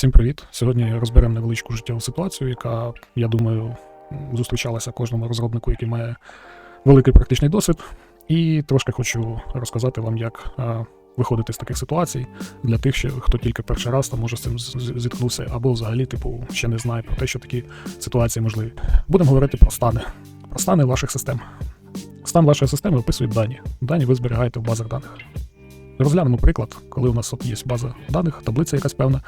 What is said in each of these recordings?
Всім привіт! Сьогодні розберемо невеличку життєву ситуацію, яка, я думаю, зустрічалася кожному розробнику, який має великий практичний досвід. І трошки хочу розказати вам, як виходити з таких ситуацій для тих, що, хто тільки перший раз там може з цим зіткнувся, або взагалі, типу, ще не знає про те, що такі ситуації можливі. Будемо говорити про стани. Про стани ваших систем. Стан вашої системи описують дані. Дані ви зберігаєте в базах даних. Розглянемо приклад, коли у нас от є база даних, таблиця якась певна.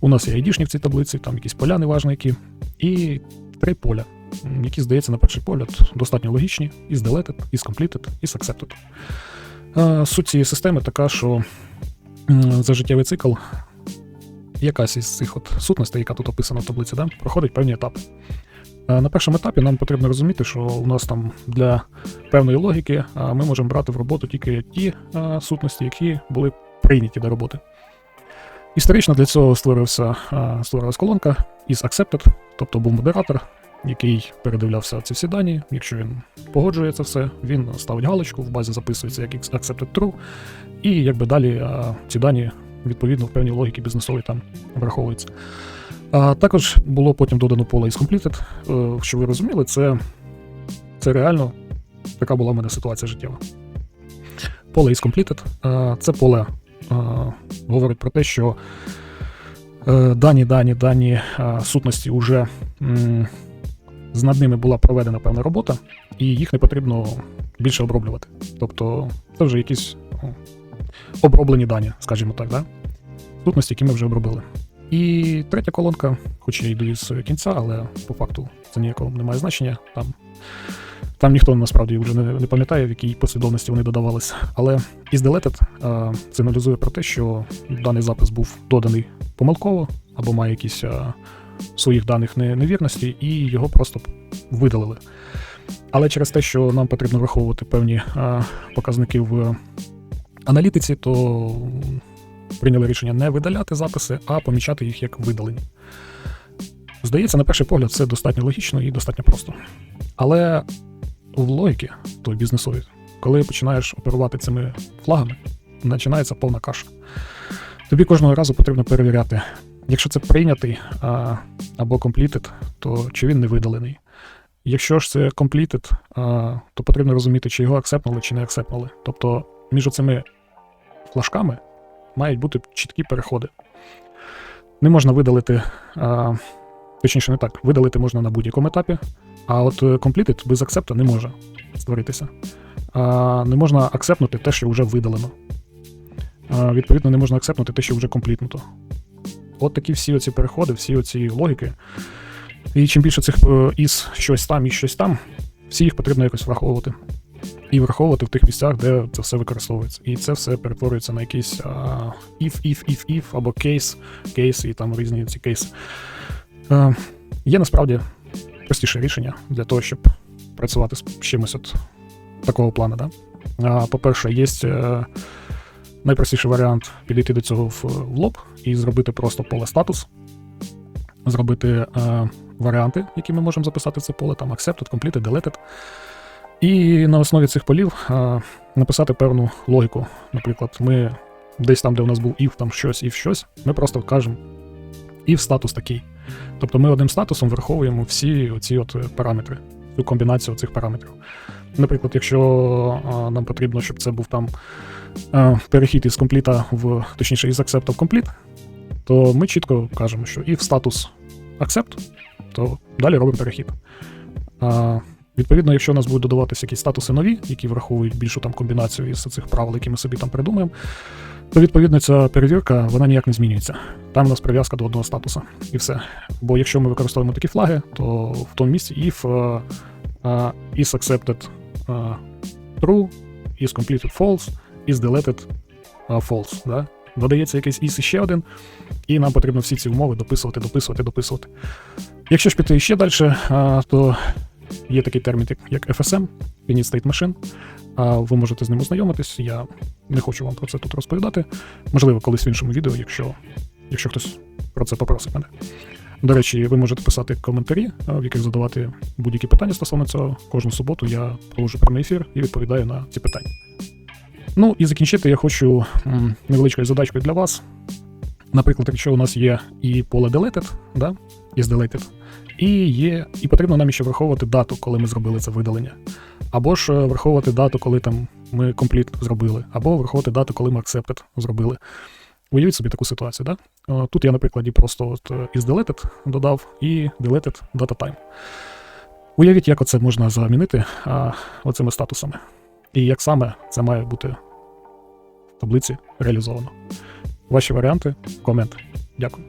У нас є айдішні в цій таблиці, там якісь поля, неважно які, і три поля, які, здається, на перший погляд достатньо логічні: із deleted, із completed, із accepted. Суть цієї системи така, що за життєвий цикл якась із цих от сутностей, яка тут описана в таблиці, да, проходить певні етапи. На першому етапі нам потрібно розуміти, що у нас там для певної логіки ми можемо брати в роботу тільки ті сутності, які були прийняті до роботи. Історично для цього створився, створилась колонка із accepted, тобто був модератор, який передивлявся ці всі дані. Якщо він погоджує це все, він ставить галочку, в базі записується як accepted true, і якби далі ці дані відповідно в певній логіки бізнесовій там враховуються. А також було потім додано поле із completed. Е, Що ви розуміли, це, це реально така була в мене ситуація життєва. Поле is completed. Е, Це поле е, говорить про те, що е, дані, дані, дані сутності вже з над ними була проведена певна робота, і їх не потрібно більше оброблювати. Тобто це вже якісь оброблені дані, скажімо так, да? сутності, які ми вже обробили. І третя колонка, хоч я йду із кінця, але по факту це ніякого не має значення. Там там ніхто насправді вже не, не пам'ятає, в якій послідовності вони додавалися. Але із deleted а, сигналізує про те, що даний запис був доданий помилково або має якісь а, своїх даних невірності, і його просто видалили. Але через те, що нам потрібно враховувати певні а, показники в аналітиці, то прийняли рішення не видаляти записи, а помічати їх як видалені. Здається, на перший погляд, це достатньо логічно і достатньо просто. Але в логіки, той бізнесовій, коли починаєш оперувати цими флагами, починається повна каша. Тобі кожного разу потрібно перевіряти, якщо це прийнятий а, або completed, то чи він не видалений. Якщо ж це а, то потрібно розуміти, чи його акцепнули, чи не акцепнули. Тобто між цими флажками мають бути чіткі переходи. Не можна видалити, а, точніше, не так, видалити можна на будь-якому етапі, а от е, completed без акцепта не може створитися. А, не можна акцептнути те, що вже видалено. А, відповідно, не можна акцептнути те, що вже комплітнуто. От такі всі оці переходи, всі оці логіки. І чим більше цих е, із щось там і щось там, всі їх потрібно якось враховувати. І враховувати в тих місцях, де це все використовується. І це все перетворюється на якийсь а, if, if, if, if, або case, case і там різні ці кейси. Е, є насправді простіше рішення для того, щоб працювати з чимось от такого плану. Да? А, по-перше, є е, найпростіший варіант підійти до цього в, в лоб і зробити просто поле статус, зробити е, варіанти, які ми можемо записати в це поле, там accepted, completed, deleted. І на основі цих полів а, написати певну логіку. Наприклад, ми десь там, де у нас був if там щось, if щось, ми просто кажемо if статус такий. Тобто ми одним статусом враховуємо всі оці от параметри, цю комбінацію цих параметрів. Наприклад, якщо а, нам потрібно, щоб це був там а, перехід із компліта в точніше із accept в complete, то ми чітко кажемо, що if статус accept, то далі робимо перехід. А, Відповідно, якщо у нас будуть додаватися якісь статуси нові, які враховують більшу там комбінацію із цих правил, які ми собі там придумаємо, то відповідно ця перевірка вона ніяк не змінюється. Там у нас прив'язка до одного статуса і все. Бо якщо ми використовуємо такі флаги, то в тому місці if uh, uh, is accepted uh, true, is completed false, is deleted uh, false. Да? Додається якийсь is ще один, і нам потрібно всі ці умови дописувати, дописувати, дописувати. Якщо ж піти ще далі, uh, то Є такий термін, як FSM, Finite State Machine. А ви можете з ним ознайомитись. Я не хочу вам про це тут розповідати. Можливо, колись в іншому відео, якщо, якщо хтось про це попросить мене. До речі, ви можете писати коментарі, в яких задавати будь-які питання стосовно цього. Кожну суботу я проводжу прямий ефір і відповідаю на ці питання. Ну і закінчити я хочу невеличкою задачкою для вас. Наприклад, якщо у нас є і поле deleted, да, deleted, і є, і потрібно нам ще враховувати дату, коли ми зробили це видалення. Або ж е, враховувати дату, коли там ми complete зробили, або враховувати дату, коли ми accepted зробили. Уявіть собі таку ситуацію, да? Е, Тут я на прикладі просто от е, is deleted додав і deleted data time. Уявіть, як оце можна замінити а, оцими статусами. І як саме це має бути в таблиці реалізовано. Ваші варіанти комент. Дякую.